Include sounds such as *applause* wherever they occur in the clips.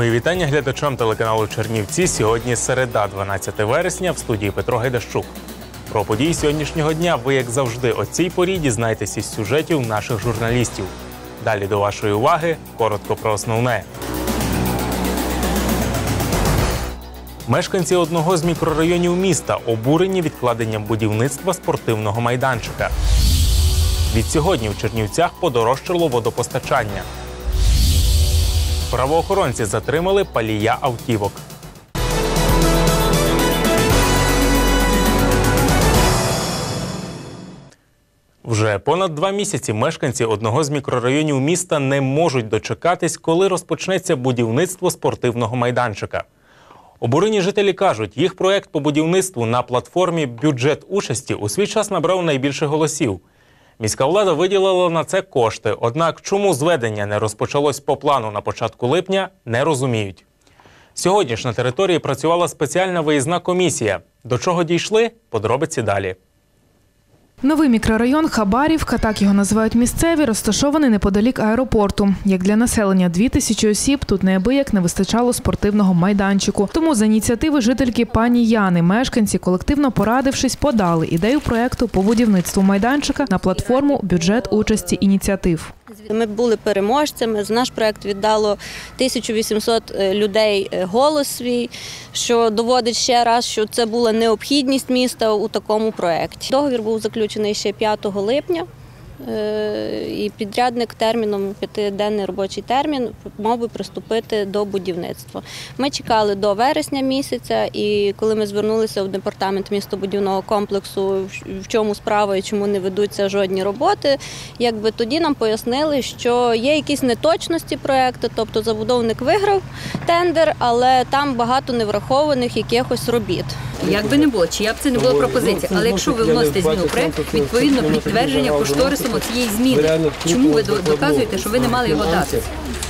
Мої вітання глядачам телеканалу Чернівці. Сьогодні середа, 12 вересня, в студії Петро Гайдащук. Про події сьогоднішнього дня ви, як завжди, о цій порі дізнаєтесь із сюжетів наших журналістів. Далі до вашої уваги коротко про основне. Мешканці одного з мікрорайонів міста обурені відкладенням будівництва спортивного майданчика. Відсьогодні в Чернівцях подорожчало водопостачання. Правоохоронці затримали палія автівок. Вже понад два місяці мешканці одного з мікрорайонів міста не можуть дочекатись, коли розпочнеться будівництво спортивного майданчика. Обурені жителі кажуть, їх проект по будівництву на платформі бюджет участі у свій час набрав найбільше голосів. Міська влада виділила на це кошти. Однак, чому зведення не розпочалось по плану на початку липня, не розуміють. Сьогодні ж на території працювала спеціальна виїзна комісія. До чого дійшли? Подробиці далі. Новий мікрорайон Хабарівка, так його називають місцеві, розташований неподалік аеропорту. Як для населення дві тисячі осіб, тут неабияк не вистачало спортивного майданчику. Тому за ініціативи жительки пані Яни мешканці, колективно порадившись, подали ідею проекту по будівництву майданчика на платформу бюджет участі ініціатив. Ми були переможцями. За наш проект віддало 1800 людей е, голос свій, що доводить ще раз, що це була необхідність міста у такому проєкті. Договір був заключений ще 5 липня. Е, І підрядник терміном п'ятиденний робочий термін мав би приступити до будівництва. Ми чекали до вересня місяця, і коли ми звернулися в департамент містобудівного комплексу, в- чому справа і чому не ведуться жодні роботи, якби тоді нам пояснили, що є якісь неточності проекту, тобто забудовник виграв тендер, але там багато неврахованих якихось робіт. Як би не було, чия б це не була пропозиція. Але якщо ви вносите зміну проект, відповідно підтвердження кошторисом цієї зміни. Чому ви доказуєте, що ви не мали його дати?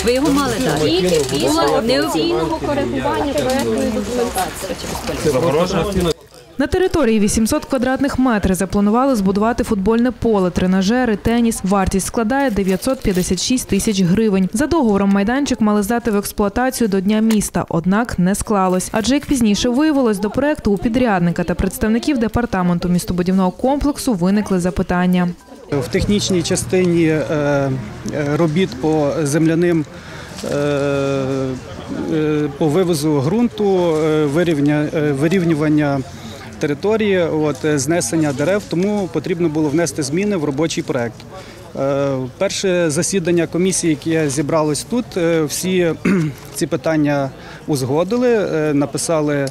Ви його мали дати. Була необхідного коригування проектної документації. На території 800 квадратних метрів запланували збудувати футбольне поле, тренажери, теніс. Вартість складає 956 тисяч гривень. За договором майданчик мали здати в експлуатацію до дня міста, однак не склалось. Адже як пізніше виявилось, до проекту у підрядника та представників департаменту містобудівного комплексу виникли запитання. В технічній частині е, е, робіт по земляним е, по вивозу ґрунту, вирівнювання території, от, знесення дерев, тому потрібно було внести зміни в робочий проект. Перше засідання комісії, яке зібралось тут, всі *clears throat* ці питання узгодили, написали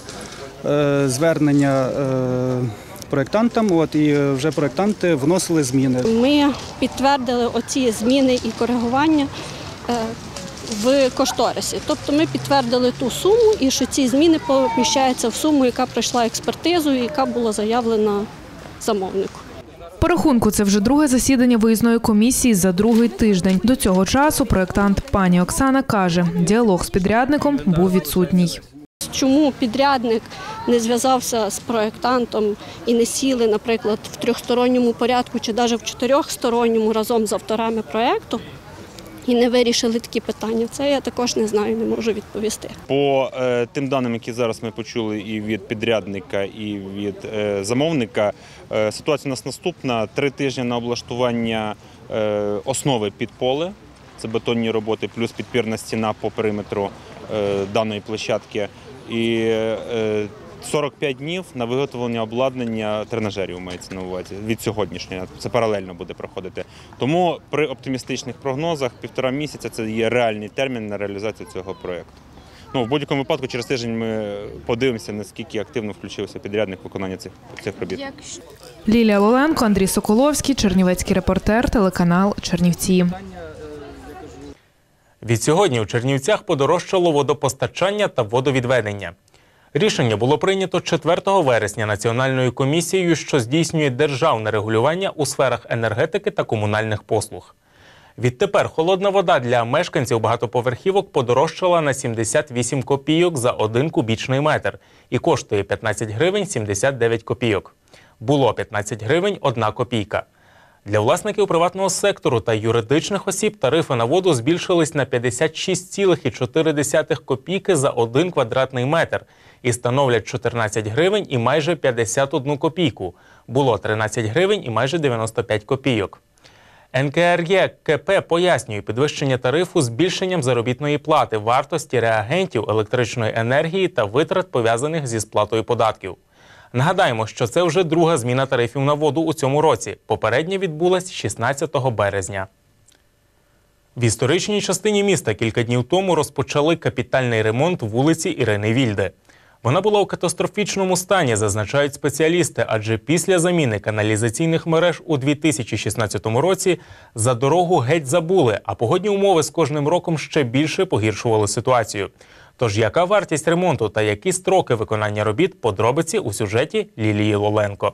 звернення проєктантам, от, і вже проєктанти вносили зміни. Ми підтвердили оці зміни і коригування е, в кошторисі. Тобто ми підтвердили ту суму і що ці зміни поміщаються в суму, яка пройшла експертизу і яка була заявлена замовнику. По рахунку це вже друге засідання виїзної комісії за другий тиждень. До цього часу проєктант пані Оксана каже, діалог з підрядником був відсутній. Чому підрядник не зв'язався з проєктантом і не сіли, наприклад, в трьохсторонньому порядку чи навіть в чотирьохсторонньому разом з авторами проєкту і не вирішили такі питання? Це я також не знаю, не можу відповісти. По е, тим даним, які зараз ми почули і від підрядника, і від е, замовника, е, ситуація у нас наступна: три тижні на облаштування е, основи під поле. Це бетонні роботи, плюс підпірна стіна по периметру е, даної площадки. І е, 45 днів на виготовлення обладнання тренажерів мається на увазі від сьогоднішнього. Це паралельно буде проходити. Тому при оптимістичних прогнозах півтора місяця це є реальний термін на реалізацію цього проєкту. Ну, в будь-якому випадку, через тиждень ми подивимося, наскільки активно включився підрядник виконання цих, цих робіт. Лілія Лоленко, Андрій Соколовський, Чернівецький репортер, телеканал Чернівці. Відсьогодні у Чернівцях подорожчало водопостачання та водовідведення. Рішення було прийнято 4 вересня Національною комісією, що здійснює державне регулювання у сферах енергетики та комунальних послуг. Відтепер холодна вода для мешканців багатоповерхівок подорожчала на 78 копійок за 1 кубічний метр і коштує 15 гривень 79 копійок. Було 15 гривень 1 копійка. Для власників приватного сектору та юридичних осіб тарифи на воду збільшились на 56,4 копійки за 1 квадратний метр і становлять 14 гривень і майже 51 копійку. Було 13 гривень і майже 95 копійок. НКРЄ КП пояснює підвищення тарифу збільшенням заробітної плати, вартості реагентів, електричної енергії та витрат пов'язаних зі сплатою податків. Нагадаємо, що це вже друга зміна тарифів на воду у цьому році. Попередня відбулась 16 березня. В історичній частині міста кілька днів тому розпочали капітальний ремонт вулиці Ірини Вільде. Вона була у катастрофічному стані, зазначають спеціалісти, адже після заміни каналізаційних мереж у 2016 році за дорогу геть забули, а погодні умови з кожним роком ще більше погіршували ситуацію. Тож яка вартість ремонту та які строки виконання робіт подробиці у сюжеті Лілії Лоленко.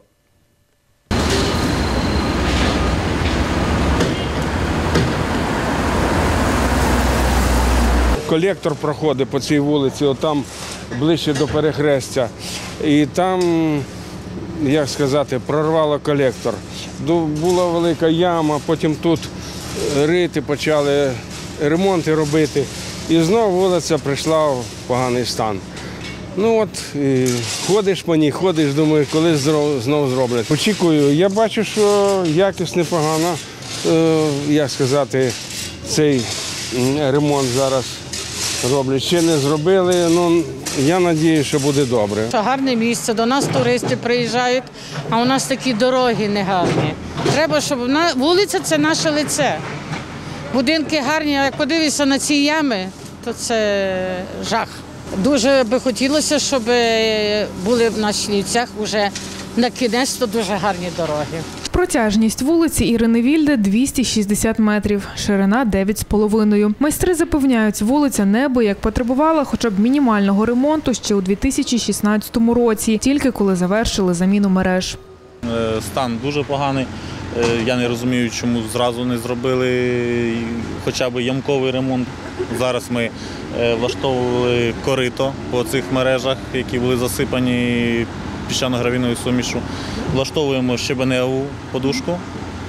колектор проходить по цій вулиці, отам ближче до перехрестя. І там, як сказати, прорвало колектор. Була велика яма, потім тут рити почали, ремонти робити. І знову вулиця прийшла в поганий стан. Ну от, і ходиш по ній, ходиш, думаю, коли зро- знов зроблять. Очікую, я бачу, що якість непогана. Е, як сказати, цей ремонт зараз роблять. Ще не зробили. Ну я сподіваюся, що буде добре. Що гарне місце, до нас туристи приїжджають, а у нас такі дороги негарні. Треба, щоб вулиця це наше лице. Будинки гарні, а як подивишся на ці ями, то це жах. Дуже би хотілося, щоб були в наших ліцях вже на кінець то дуже гарні дороги. Протяжність вулиці Ірини Вільде 260 метрів, ширина 9,5. Майстри запевняють, вулиця небо як потребувала хоча б мінімального ремонту ще у 2016 році, тільки коли завершили заміну мереж. Е, Стан дуже поганий. Е, Я не розумію, чому зразу не зробили хоча б ямковий ремонт. Зараз ми е, влаштовували корито по цих мережах, які були засипані піщано-гравійною сумішу. Влаштовуємо щебеневу подушку,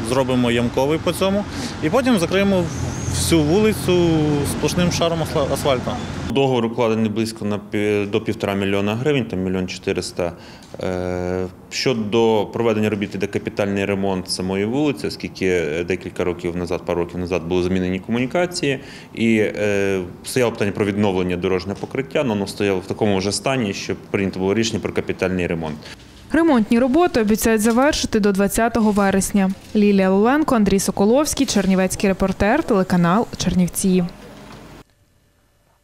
зробимо ямковий по цьому і потім закриємо всю вулицю сплошним шаром асфа- асфальту. Договор укладений близько на до півтора мільйона гривень, там мільйон чотириста. Е, Щодо проведення робіт іде капітальний ремонт самої вулиці, оскільки е, декілька років назад, пару років назад були замінені комунікації, і е, стояло питання про відновлення дорожнього покриття, але воно стояло в такому вже стані, що прийнято було рішення про капітальний ремонт. Ремонтні роботи обіцяють завершити до 20 вересня. Лілія Лоленко, Андрій Соколовський, Чернівецький репортер, телеканал Чернівці.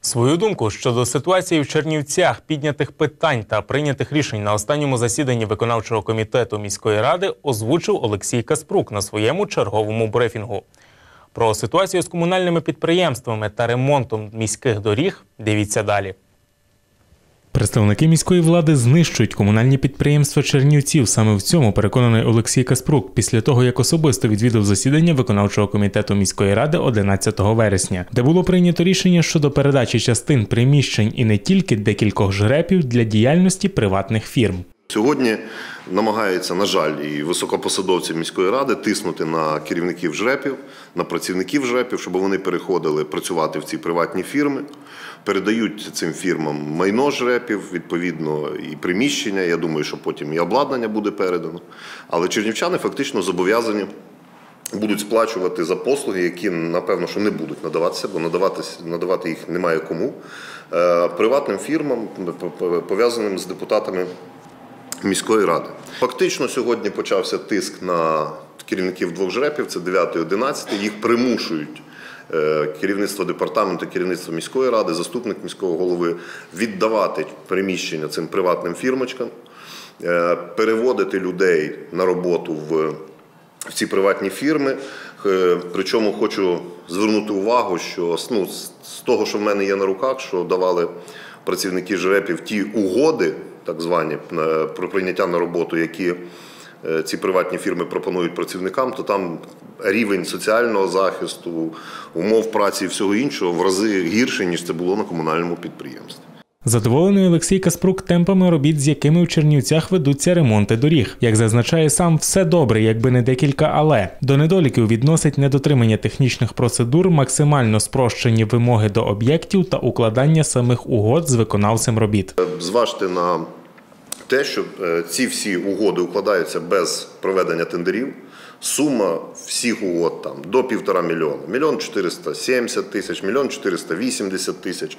Свою думку щодо ситуації в Чернівцях, піднятих питань та прийнятих рішень на останньому засіданні виконавчого комітету міської ради озвучив Олексій Каспрук на своєму черговому брифінгу. Про ситуацію з комунальними підприємствами та ремонтом міських доріг дивіться далі. Представники міської влади знищують комунальні підприємства Чернівців. Саме в цьому переконаний Олексій Каспрук після того, як особисто відвідав засідання виконавчого комітету міської ради 11 вересня, де було прийнято рішення щодо передачі частин приміщень і не тільки декількох жрепів для діяльності приватних фірм. Сьогодні намагаються, на жаль, і високопосадовці міської ради тиснути на керівників жрепів, на працівників жрепів, щоб вони переходили працювати в ці приватні фірми, передають цим фірмам майно жрепів, відповідно, і приміщення. Я думаю, що потім і обладнання буде передано. Але чернівчани фактично зобов'язані. Будуть сплачувати за послуги, які напевно що не будуть надаватися, бо надаватися надавати їх немає кому е, приватним фірмам, пов'язаним з депутатами міської ради. Фактично сьогодні почався тиск на керівників двох жрепів, це 9 і 11. Їх примушують е, керівництво департаменту, керівництво міської ради, заступник міського голови віддавати приміщення цим приватним фірмочкам, е, переводити людей на роботу в. Ці приватні фірми Е, Причому хочу звернути увагу, що ну, з того, що в мене є на руках, що давали працівники ЖРЕПів ті угоди, так звані, е, про прийняття на роботу, які е, ці приватні фірми пропонують працівникам, то там рівень соціального захисту, умов праці і всього іншого в рази гірше, ніж це було на комунальному підприємстві. Задоволений Олексій Каспрук темпами робіт, з якими в Чернівцях ведуться ремонти доріг. Як зазначає сам, все добре, якби не декілька але. До недоліків відносить недотримання технічних процедур, максимально спрощені вимоги до об'єктів та укладання самих угод з виконавцем робіт. Зважте на те, що е, ці всі угоди укладаються без проведення тендерів. Сума всіх угод там до півтора мільйона. Мільйон 470 тисяч, мільйон 480 тисяч.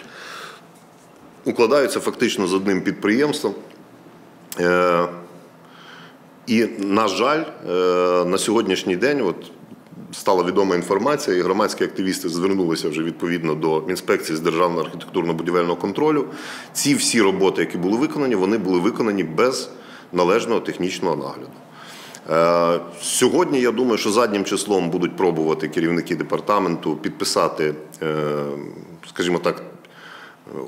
Укладаються фактично з одним підприємством. Е, І, на жаль, е, на сьогоднішній день от, стала відома інформація, і громадські активісти звернулися вже відповідно до інспекції з державного архітектурно-будівельного контролю. Ці всі роботи, які були виконані, вони були виконані без належного технічного нагляду. Е, Сьогодні я думаю, що заднім числом будуть пробувати керівники департаменту підписати, скажімо так,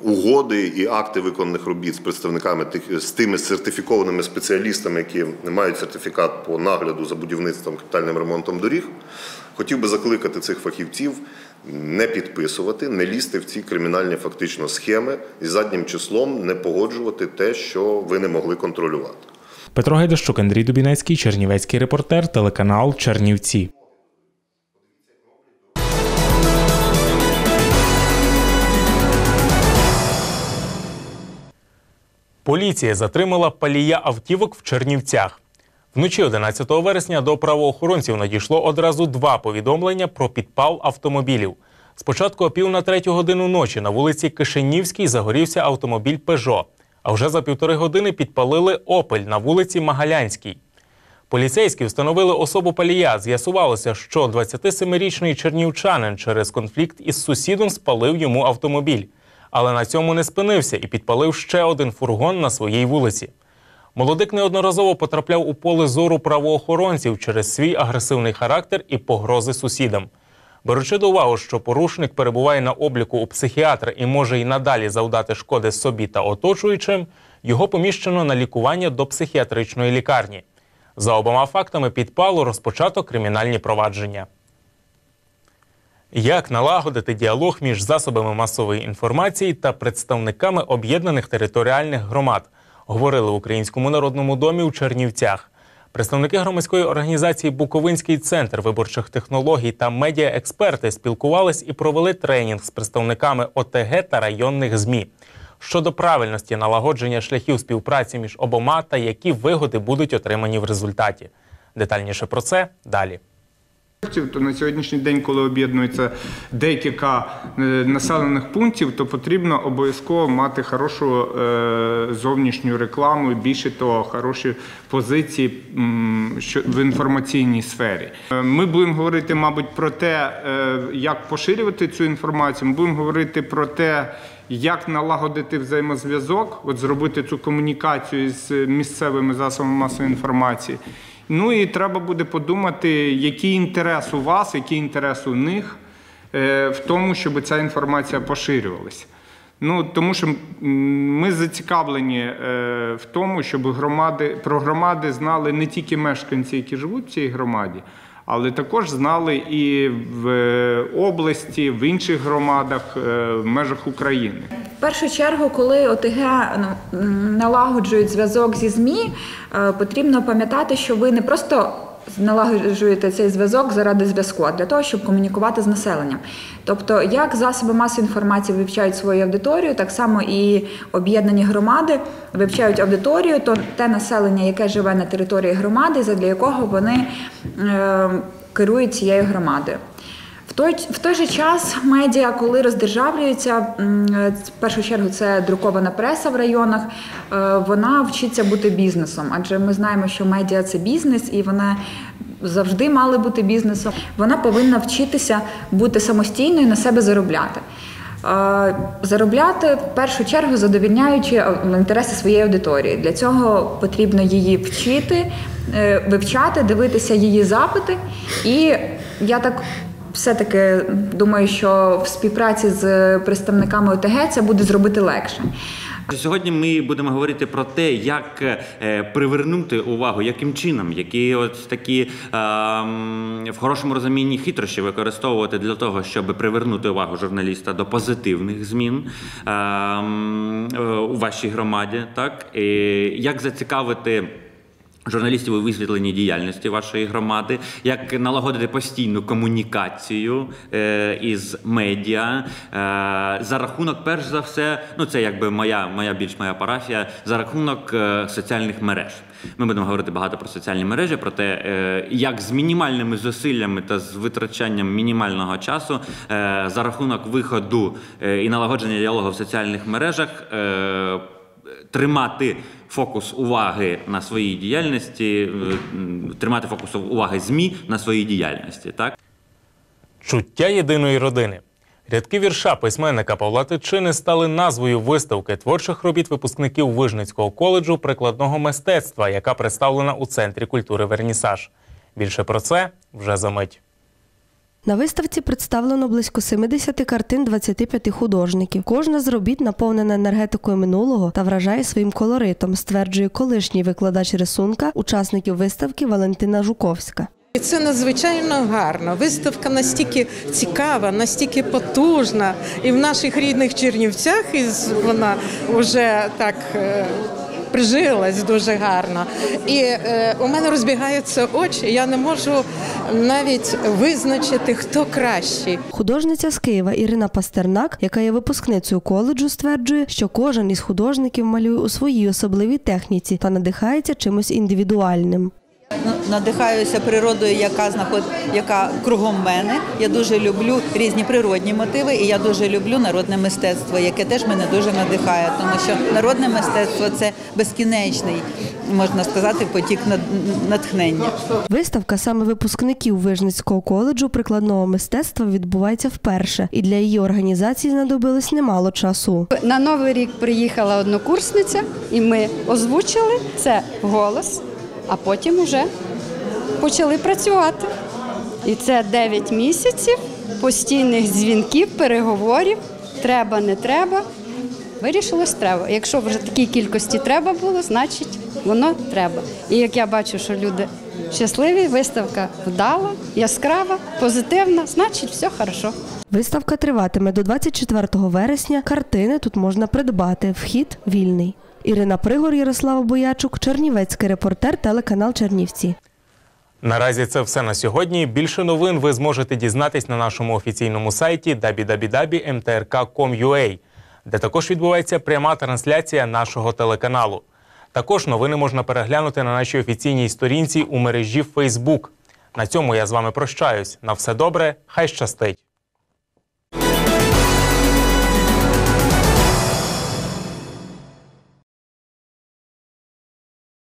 угоди і акти виконаних робіт з представниками тих з тими сертифікованими спеціалістами, які мають сертифікат по нагляду за будівництвом капітальним ремонтом доріг. Хотів би закликати цих фахівців не підписувати, не лізти в ці кримінальні фактично схеми і заднім числом не погоджувати те, що ви не могли контролювати. Петро Гайдащук, Андрій Дубінецький, Чернівецький репортер, телеканал Чернівці. Поліція затримала палія автівок в Чернівцях. Вночі 11 вересня до правоохоронців надійшло одразу два повідомлення про підпал автомобілів. Спочатку о пів на третю годину ночі на вулиці Кишинівській загорівся автомобіль Пежо. А вже за півтори години підпалили Опель на вулиці Магалянській. Поліцейські встановили особу палія. З'ясувалося, що 27-річний чернівчанин через конфлікт із сусідом спалив йому автомобіль. Але на цьому не спинився і підпалив ще один фургон на своїй вулиці. Молодик неодноразово потрапляв у поле зору правоохоронців через свій агресивний характер і погрози сусідам. Беручи до уваги, що порушник перебуває на обліку у психіатра і може й надалі завдати шкоди собі та оточуючим, його поміщено на лікування до психіатричної лікарні. За обома фактами підпалу розпочато кримінальні провадження. Як налагодити діалог між засобами масової інформації та представниками об'єднаних територіальних громад, говорили в Українському народному домі у Чернівцях. Представники громадської організації Буковинський центр виборчих технологій та медіаексперти спілкувались і провели тренінг з представниками ОТГ та районних ЗМІ щодо правильності налагодження шляхів співпраці між обома та які вигоди будуть отримані в результаті. Детальніше про це далі. То на сьогоднішній день, коли об'єднується декілька е, населених пунктів, то потрібно обов'язково мати хорошу е, зовнішню рекламу і більше того, хороші позиції в інформаційній сфері. Е, Ми будемо говорити, мабуть, про те, як поширювати цю інформацію. Ми будемо говорити про те, як налагодити взаємозв'язок, от зробити цю комунікацію з місцевими засобами масової інформації. Ну і треба буде подумати, який інтерес у вас, який інтерес у них е, в тому, щоб ця інформація поширювалася. Ну, тому що ми зацікавлені е, в тому, щоб громади, про громади знали не тільки мешканці, які живуть в цій громаді, але також знали і в е, області, в інших громадах, е, в межах України. В першу чергу, коли ОТГ ну, налагоджують зв'язок зі ЗМІ, е, потрібно пам'ятати, що ви не просто налагоджуєте цей зв'язок заради зв'язку, а для того, щоб комунікувати з населенням. Тобто, як засоби масової інформації вивчають свою аудиторію, так само і об'єднані громади вивчають аудиторію, то те населення, яке живе на території громади, задля якого вони е, керують цією громадою. Той, в той же час медіа, коли роздержавлюються, е, в першу чергу це друкована преса в районах, е, вона вчиться бути бізнесом, адже ми знаємо, що медіа це бізнес, і вона завжди мали бути бізнесом. Вона повинна вчитися бути самостійною, на себе заробляти. Е, Заробляти в першу чергу задовільняючи е, інтереси своєї аудиторії. Для цього потрібно її вчити, вивчати, дивитися її запити і Я так все-таки думаю, що в співпраці з представниками ОТГ це буде зробити легше. Сьогодні ми будемо говорити про те, як е, привернути увагу, яким чином, які от такі е, в хорошому розумінні хитрощі використовувати для того, щоб привернути увагу журналіста до позитивних змін е, е, у вашій громаді, так і як зацікавити. Журналістів у висвітленні діяльності вашої громади, як налагодити постійну комунікацію е, із медіа е, за рахунок, перш за все, ну це якби моя моя більш моя парафія, за рахунок е, соціальних мереж. Ми будемо говорити багато про соціальні мережі, про те, як з мінімальними зусиллями та з витрачанням мінімального часу за рахунок виходу і налагодження діалогу в соціальних мережах. Тримати фокус уваги на своїй діяльності, е, тримати фокус уваги ЗМІ на своїй діяльності, так? Чуття єдиної родини. Рядки вірша письменника Павла Тичини стали назвою виставки творчих робіт випускників Вижницького коледжу прикладного мистецтва, яка представлена у Центрі культури Вернісаж. Більше про це вже за мить. На виставці представлено близько 70 картин 25 художників. Кожна з робіт наповнена енергетикою минулого та вражає своїм колоритом, стверджує колишній викладач рисунка учасників виставки Валентина Жуковська. Це надзвичайно гарно. Виставка настільки цікава, настільки потужна. І в наших рідних Чернівцях вона вже так. Прижилась дуже гарно, і е, у мене розбігаються очі. Я не можу навіть визначити, хто кращий. Художниця з Києва Ірина Пастернак, яка є випускницею коледжу, стверджує, що кожен із художників малює у своїй особливій техніці та надихається чимось індивідуальним. Надихаюся природою, яка знаход... яка кругом мене. Я дуже люблю різні природні мотиви, і я дуже люблю народне мистецтво, яке теж мене дуже надихає, тому що народне мистецтво це безкінечний, можна сказати, потік натхнення. Виставка саме випускників Вижницького коледжу прикладного мистецтва відбувається вперше, і для її організації знадобилось немало часу. На новий рік приїхала однокурсниця, і ми озвучили це голос, а потім вже почали працювати. І це 9 місяців постійних дзвінків, переговорів. Треба, не треба. Вирішилось треба. Якщо вже такій кількості треба було, значить воно треба. І як я бачу, що люди щасливі, виставка вдала, яскрава, позитивна, значить все хорошо. Виставка триватиме до 24 вересня. Картини тут можна придбати. Вхід вільний. Ірина Пригор, Ярослава Боячук, Чернівецький репортер, телеканал Чернівці. Наразі це все на сьогодні. Більше новин ви зможете дізнатись на нашому офіційному сайті www.mtrk.com.ua, де також відбувається пряма трансляція нашого телеканалу. Також новини можна переглянути на нашій офіційній сторінці у мережі Facebook. На цьому я з вами прощаюсь. На все добре, хай щастить!